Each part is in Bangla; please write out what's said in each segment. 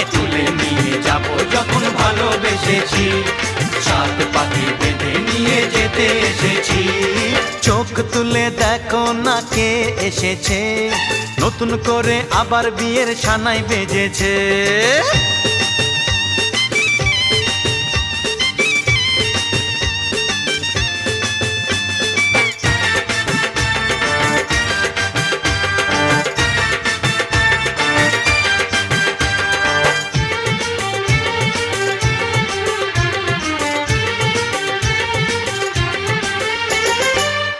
তোমায় তুলে নিয়ে যাব যখন ভালোবেসেছি। সাত পাখি বেঁধে নিয়ে যেতে এসেছি। চোখ তুলে দেখো না কে এসেছে। নতুন করে আবার বিয়ের সানাই বেজেছে।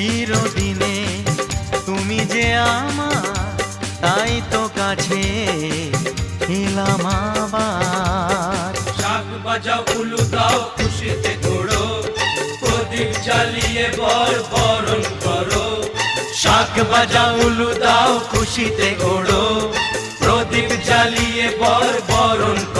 চিরদিনে। তুমি যে আমার, তাই তো কাছে এলাম আবার। শাক বাজাও উলু দাও, খুশিতে ঘোড়ো প্রদীপ জ্বালিয়ে বর বরণ করো। শাক বাজা উলু দাও, খুশিতে ওড়ো প্রদীপ জ্বালিয়ে বর বরণ করো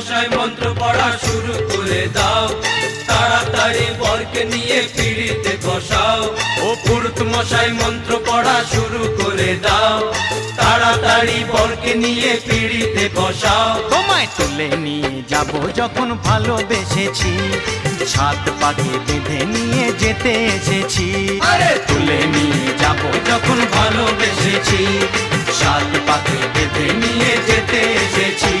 মশাই মন্ত্র পড়া শুরু করে দাও। তাড়াতাড়ি বরকে নিয়ে পিড়িতে বসাও। ও পুরুত মশাই মন্ত্র পড়া শুরু করে দাও। তাড়াতাড়ি বরকে নিয়ে পিড়িতে বসাও। তোমায় তুলে নিয়ে যাব যখন ভালোবেসেছি। সাত পাকে বেঁধে নিয়ে যেতে এসেছি। আরে! তুলে নিয়ে যাব যখন ভালোবেসেছি। সাত পাকে বেঁধে নিয়ে যেতে এসেছি।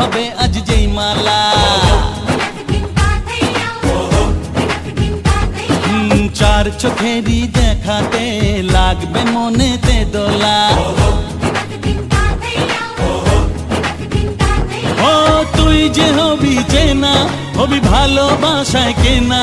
হবে আজ যেই মালা। চার চোখেরই দেখাতে লাগবে মনে তে দোলা তুই যে হবি চেনা হবি ভালোবাসায় কেনা।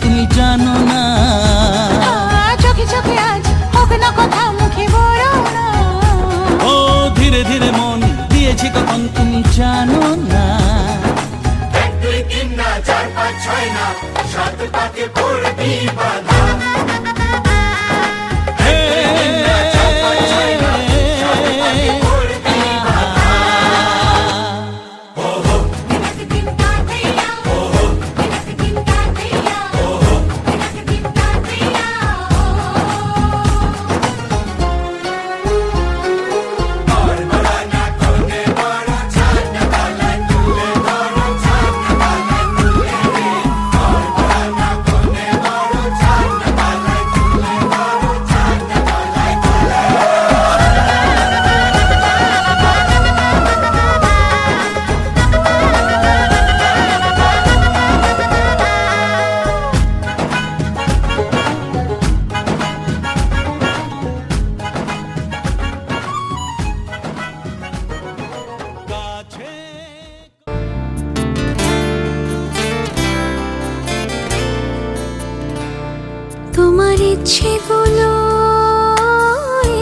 তুমি জানো না। চোখে চোখে আজ হোক না কথা মুখে বলো না। ও ধীরে ধীরে মন দিয়েছি কখন তুমি জানো না। দুই তিন না চার পাঁচ ছয় না সাত পাকে পড়বি বাধা।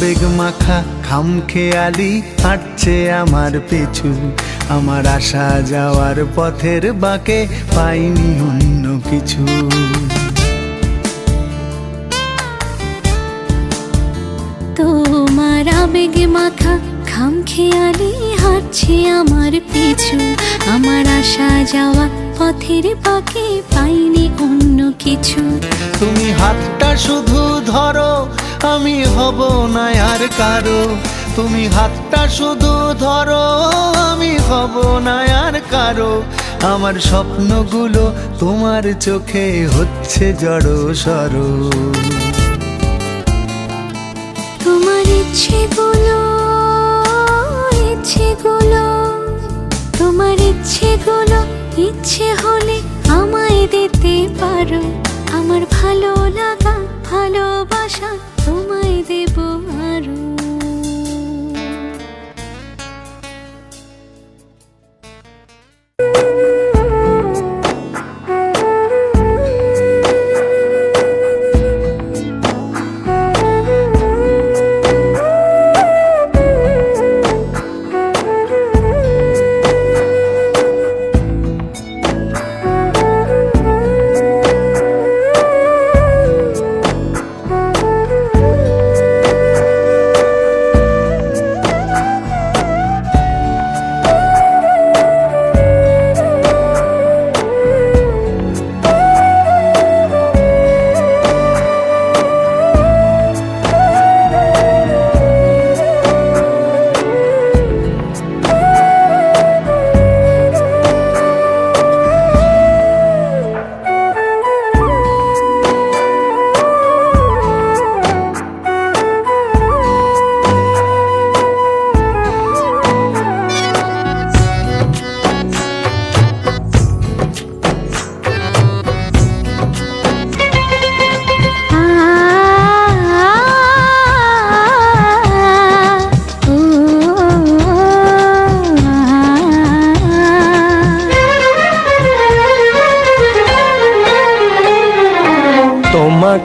আবেগ মাখা খামখেয়ালি হাঁটছে আমার পিছু। আমার আসা যাওয়ার পথের বাঁকে পাইনি অন্য কিছু। তোমার আবেগে মাখা খাম খেয়ালি হাঁটছে আমার পিছু। আমার আসা যাওয়া পথের পাকে পাইনি অন্য কিছু। তুমি হাতটা শুধু ধরো আমি হব না আর কারও। তুমি হাতটা শুধু ধরো, আমি হব না আর কারও। আমার স্বপ্নগুলো তোমার চোখে হচ্ছে জড়ো সরো। তোমার ইচ্ছেগুলো ইচ্ছেগুলো, তোমার ইচ্ছেগুলো, ইচ্ছে হলে আমায় দিতে পারো। আমার ভালো লাগা, ভালোবাসা তোমায় দেব আরও।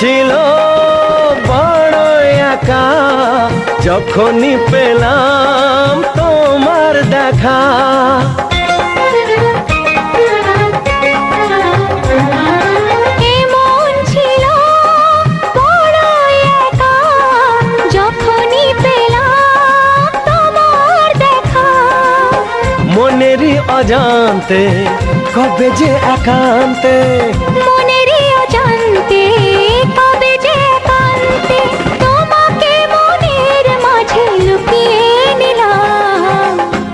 ছিল বড় একা যখনই পেলাম তোমার দেখা। মনেরই অজান্তে কবে যে একান্তে